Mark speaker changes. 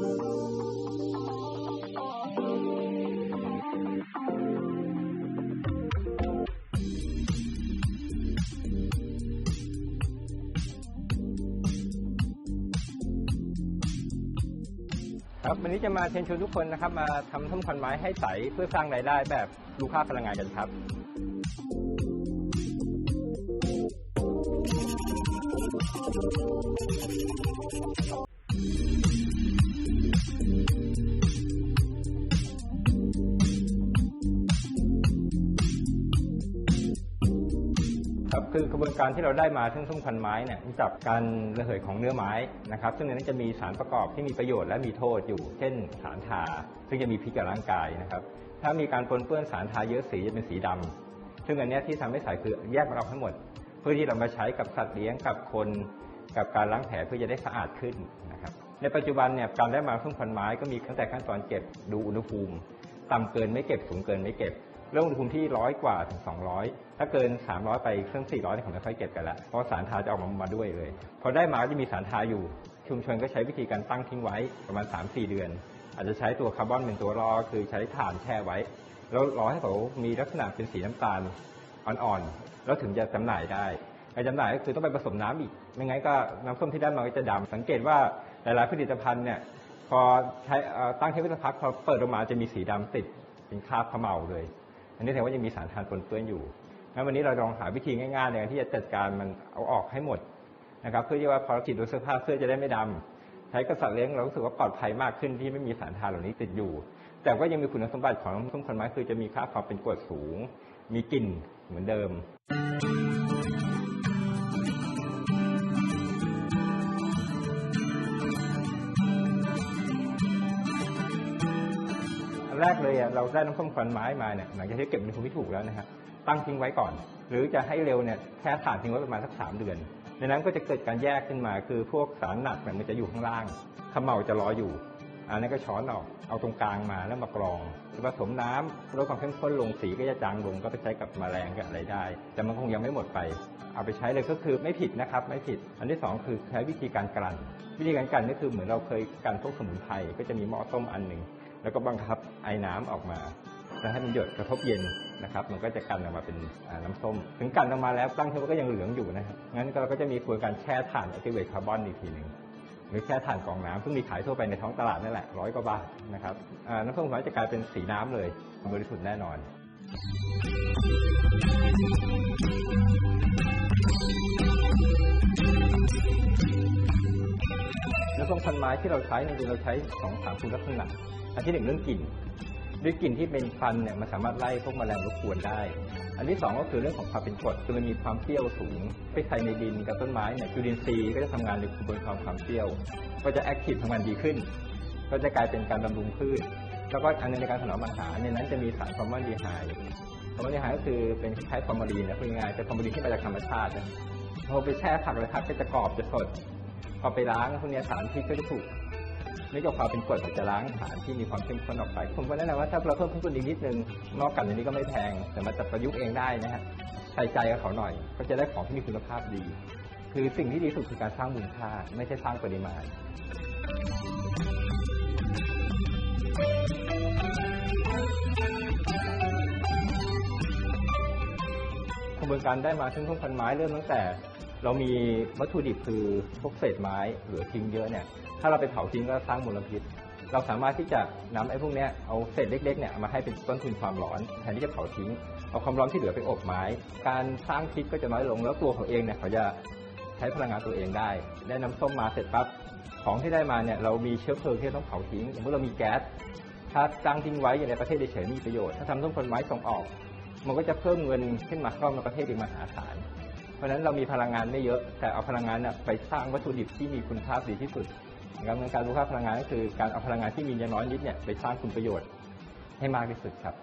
Speaker 1: ครับวันนี้จะมาเชิญชวนทุกคนนะครับ มาทำทุ่มควันไม้ให้ใสเพื่อสร้างรายได้แบบรู้ค่าพลังงานกันครับ คือกระบวนการที่เราได้มาซึ่งทุ่มควันไม้เนี่ยจากการระเหยของเนื้อไม้นะครับซึ่งในนั้นจะมีสารประกอบที่มีประโยชน์และมีโทษอยู่ เช่นสารทา ซึ่งจะมีพิษกับร่างกายนะครับถ้ามีการปนเปื้อนสารทาเยอะสีจะเป็นสีดำซึ่งอันนี้ที่ทำให้ใสคือแยกมันออกทั้งหมด เพื่อที่เรามาใช้กับสัตว์เลี้ยงกับคน กับการล้างแผลเพื่อจะได้สะอาดขึ้นนะครับในปัจจุบันเนี่ยการได้มาทุ่มควันไม้ก็มีตั้งแต่ขั้นตอนเก็บดูอุณหภูมิ ต่ำเกินไม่เก็บสูงเกินไม่เก็บ เรื่องอุณหภูมิที่ร้อยกว่าถึง200ถ้าเกิน300ไปเครื่อง400เนี่ยผมไม่ค่อยเก็บกันละเพราะสารทาจะออกมามาด้วยเลย พอได้มาก็จะมีสารทาอยู่ ชุมชนก็ใช้วิธีการตั้งทิ้งไว้ประมาณ3-4เดือน อาจจะใช้ตัวคาร์บอนเป็นตัวรอคือใช้ถ่านแช่ไว้ แล้วรอให้เขามีลักษณะเป็นสีน้ำตาลอ่อนๆแล้วถึงจะจำหน่ายได้การจำหน่ายก็คือต้องไปผสมน้ำอีก ไม่งั้นก็น้ำส้มที่ได้มาก็จะดำสังเกตว่าหลายๆผลิตภัณฑ์เนี่ยพอใช้ตั้งเทปสักพักพอเปิดออกมาจะมีสีดำติดเป็นคราบขม่าเลย อันนี้แสดงว่ายังมีสารทานปนเปื้อนอยู่งั้นวันนี้เราลองหาวิธีง่ายๆในการที่จะจัดการมันเอาออกให้หมดนะครับ เพื่อที่ว่าพอเราฉีดโดยเสื้อผ้าเสื้อจะได้ไม่ดำใช้กระสับเลี้ยงเรารู้สึกว่าปลอดภัยมากขึ้นที่ไม่มีสารทานเหล่านี้ติดอยู่ แต่ก็ยังมีคุณสมบัติของน้ำส้มคนไม้คือจะมีค่าความเป็นกรดสูง มีกลิ่นเหมือนเดิม แรกเลยเราได้น้ำส้มควันไม้มาเนี่ยหลังจากที่เก็บในภูมิที่ถูกแล้วนะครับตั้งทิ้งไว้ก่อน หรือจะให้เร็วเนี่ยแค่ถ่านทิ้งไว้ประมาณสักสามเดือนในนั้นก็จะเกิดการแยกขึ้นมาคือพวกสารหนักเนี่ยมันจะอยู่ข้างล่างขมเหลาจะรออยู่ อันนั้นก็ช้อนออกเอาตรงกลางมาแล้วมากรองผสมน้ำลดความเข้มข้นลงสีก็จะจางลงก็ไปใช้กับแมลงกับอะไรได้ แต่มันคงยังไม่หมดไป เอาไปใช้เลยก็คือไม่ผิดนะครับไม่ผิด อันที่สองคือใช้วิธีการกลั่น วิธีการกลั่นก็คือเหมือนเราเคยกลั่นพวกสมุนไพรก็จะมีหม้อต้มอันหนึ่ง แล้วก็บังคับไอ้น้ำออกมาแล้วให้มันหยดกระทบเย็นนะครับ มันก็จะกันออกมาเป็นน้ำส้ม ถึงกันออกมาแล้วตั้งเทปก็ยังเหลืองอยู่นะครับงั้นเราก็จะมีกระบวนการแช่ถ่านแอคทีเวทคาร์บอนอีกทีหนึ่งหรือแค่ถ่านกองน้ำซึ่งมีขายทั่วไปในท้องตลาดนั่นแหละร้อยกว่าบาทนะครับน้ำส้มควันไม้จะกลายเป็นสีน้ำเลยบริสุทธิ์แน่นอนน้ำส้มควันไม้ที่เราใช้นี่ยจริงๆเราใช้สองสามคุณลักษณะ อันที่หนึ่งเรื่องกลิ่น ด้วยกลิ่นที่เป็นควันเนี่ยมันสามารถไล่พวกแมลงรบกวนได้ อันที่สองก็คือเรื่องของความเป็นกรดคือมันมีความเปรี้ยวสูง ไปใส่ในดินกับต้นไม้เนี่ยจุลินทรีย์ก็จะทำงานในกระบวนการความเปรี้ยว ก็จะแอคทีฟทำงานดีขึ้น ก็จะกลายเป็นการบำรุงพืช แล้วก็อันนึงในการถนอมอาหารในนั้นจะมีสารฟอร์มาลดีไฮด์ฟอร์มาลดีไฮด์ก็คือเป็นคล้ายฟอร์มาลีนนะพูดง่ายๆแต่ฟอร์มาลีนที่มาจากธรรมชาติพอไปแช่ผักเลยผักก็จะกรอบจะสดพอไปล้างพวกนี้สารพิษก็จะถูก ไม่กับความเป็นกรดมันจะล้างสารที่มีความเข้มข้นออกไป ผมก็แนะนำว่าถ้าเราเพิ่มขึ้นตัวอีกนิดนึงนอกกันอันนี้ก็ไม่แพง แต่มันจะประยุกต์เองได้นะฮะใส่ใจกับเขาหน่อย ก็จะได้ของที่มีคุณภาพดี คือสิ่งที่ดีที่สุดคือการสร้างมูลค่า ไม่ใช่สร้างปริมาณกระบวนการได้มาซึ่งทุ่งพันไม้เริ่มตั้งแต่ เรามีวัตถุดิบคือพวกเศษไม้เหลือทิ้งเยอะเนี่ย ถ้าเราไปเผาทิ้งก็สร้างมลพิษ เราสามารถที่จะนำไอ้พวกนี้เอาเศษเล็กๆเนี่ยมาให้เป็นต้นทุนความร้อนแทนที่จะเผาทิ้ง เอาความร้อนที่เหลือไปอบไม้ การสร้างพิษก็จะน้อยลงแล้วตัวเขาเองเนี่ยเขาจะใช้พลังงานตัวเองได้ ได้น้ำส้มมาเสร็จปั๊บของที่ได้มาเนี่ยเรามีเชื้อเพลิงที่ต้องเผาทิ้งสมมติเรามีแก๊สถ้าตั้งทิ้งไว้อยู่ในประเทศเฉยๆมีประโยชน์ถ้าทำต้นผลไม้ส่งออก มันก็จะเพิ่มเงินขึ้นมาเข้ามาประเทศอีกมหาศาลเพราะฉะนั้นเรามีพลังงานไม่เยอะ แต่เอาพลังงานน่ะไปสร้างวัตถุดิบที่มีคุณภาพดีที่สุด นะครับในการรู้ค่าพลังงานก็คือการเอาพลังงานที่มีน้อยนิดเนี่ยไปสร้างคุณประโยชน์ให้มากที่สุดครับ